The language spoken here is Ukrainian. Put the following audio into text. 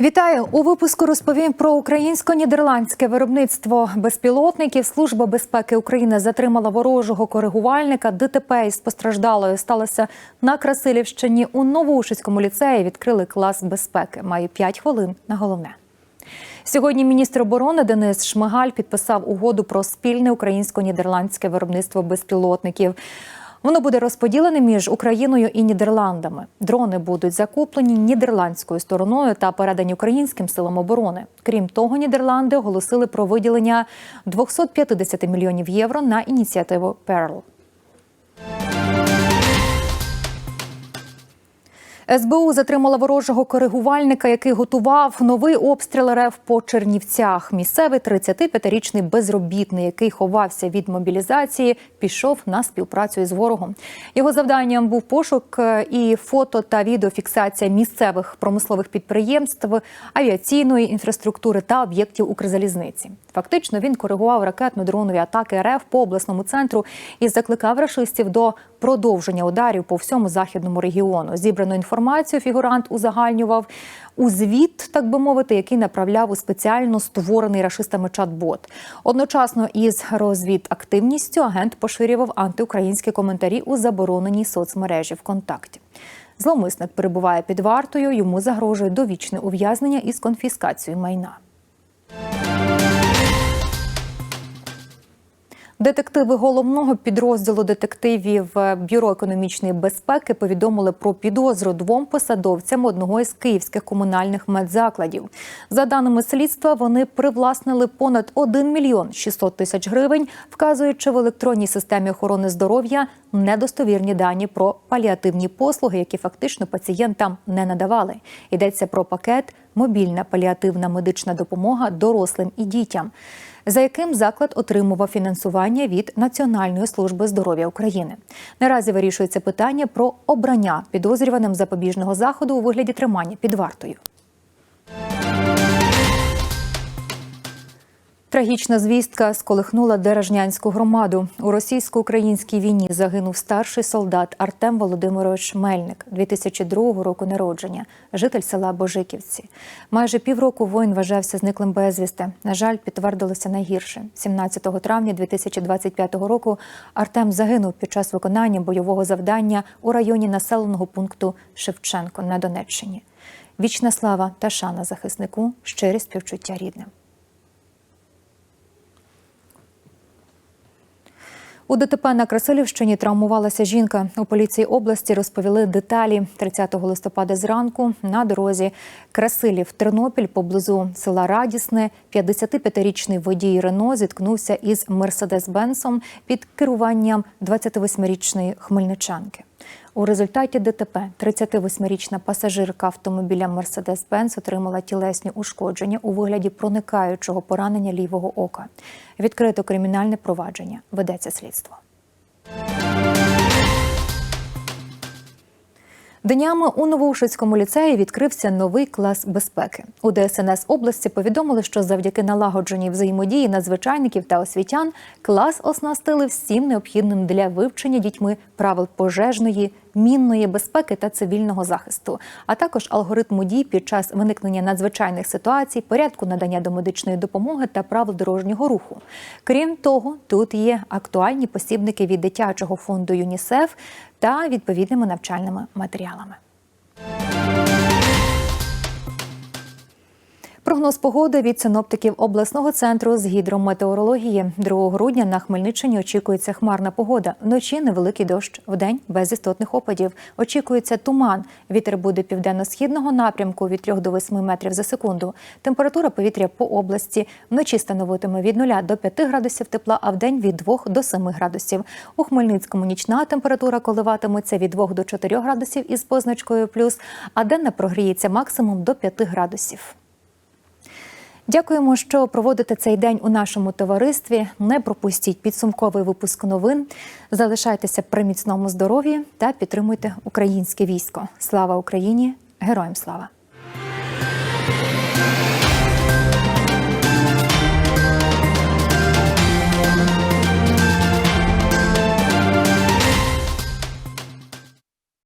Вітаю у випуску. Розповім про українсько-нідерландське виробництво безпілотників. Служба безпеки України затримала ворожого коригувальника. ДТП із постраждалою сталося на Красилівщині. У Новоушицькому ліцеї відкрили клас безпеки. Маю 5 хвилин на головне. Сьогодні міністр оборони Денис Шмигаль підписав угоду про спільне українсько-нідерландське виробництво безпілотників. Воно буде розподілене між Україною і Нідерландами. Дрони будуть закуплені нідерландською стороною та передані українським силам оборони. Крім того, Нідерланди оголосили про виділення 250 мільйонів євро на ініціативу Перл. СБУ затримала ворожого коригувальника, який готував новий обстріл РФ по Чернівцях. Місцевий 35-річний безробітний, який ховався від мобілізації, пішов на співпрацю із ворогом. Його завданням був пошук е, і фото та відеофіксація місцевих промислових підприємств, авіаційної інфраструктури та об'єктів Укрзалізниці. Фактично він коригував ракетно-дронові атаки РФ по обласному центру і закликав рашистів до продовження ударів по всьому західному регіону. Зібрану інформацію фігурант узагальнював у звіт, так би мовити, який направляв у спеціально створений рашистами чат-бот. Одночасно із розвідактивністю агент поширював антиукраїнські коментарі у забороненій соцмережі ВКонтакті. Зловмисник перебуває під вартою. Йому загрожує довічне ув'язнення із конфіскацією майна. Детективи головного підрозділу детективів Бюро економічної безпеки повідомили про підозру двом посадовцям одного із київських комунальних медзакладів. За даними слідства, вони привласнили понад 1 мільйон 600 тисяч гривень, вказуючи в електронній системі охорони здоров'я недостовірні дані про паліативні послуги, які фактично пацієнтам не надавали. Йдеться про пакет мобільна паліативна медична допомога дорослим і дітям за яким заклад отримував фінансування від Національної служби здоров'я України. Наразі вирішується питання про обрання підозрюваним запобіжного заходу у вигляді тримання під вартою. Трагічна звістка сколихнула Дережнянську громаду. У російсько-українській війні загинув старший солдат Артем Володимирович Мельник, 2002 року народження, житель села Божиківці. Майже півроку воїн вважався зниклим безвісти. На жаль, підтвердилося найгірше. 17 травня 2025 року Артем загинув під час виконання бойового завдання у районі населеного пункту Шевченко на Донеччині. Вічна слава та шана захиснику, щирі співчуття рідним. У ДТП на Красилівщині травмувалася жінка. У поліції області розповіли деталі 30 листопада зранку на дорозі Красилів Тернопіль поблизу села Радісне. 55-річний водій Рено зіткнувся із Мерседес-Бенсом під керуванням 28-річної хмельничанки. У результаті ДТП 38-річна пасажирка автомобіля Мерседес-Бенц отримала тілесні ушкодження у вигляді проникаючого поранення лівого ока. Відкрито кримінальне провадження. Ведеться слідство. Днями у Новоушицькому ліцеї відкрився новий клас безпеки. У ДСНС області повідомили, що завдяки налагодженій взаємодії надзвичайників та освітян клас оснастили всім необхідним для вивчення дітьми правил пожежної, мінної безпеки та цивільного захисту, а також алгоритму дій під час виникнення надзвичайних ситуацій, порядку надання домедичної допомоги та правил дорожнього руху. Крім того, тут є актуальні посібники від дитячого фонду ЮНІСЕФ та відповідними навчальними матеріалами. Прогноз погоди від синоптиків обласного центру з гідрометеорології 2 грудня на Хмельниччині очікується хмарна погода. Вночі невеликий дощ, вдень без істотних опадів. Очікується туман. Вітер буде південно-східного напрямку від 3 до 8 метрів за секунду. Температура повітря по області вночі становитиме від 0 до 5 градусів тепла, а вдень від 2 до 7 градусів. У Хмельницькому нічна температура коливатиметься від 2 до 4 градусів із позначкою плюс, а денна прогріється максимум до 5 градусів. Дякуємо, що проводите цей день у нашому товаристві. Не пропустіть підсумковий випуск новин. Залишайтеся при міцному здоров'ї та підтримуйте українське військо. Слава Україні! Героям слава!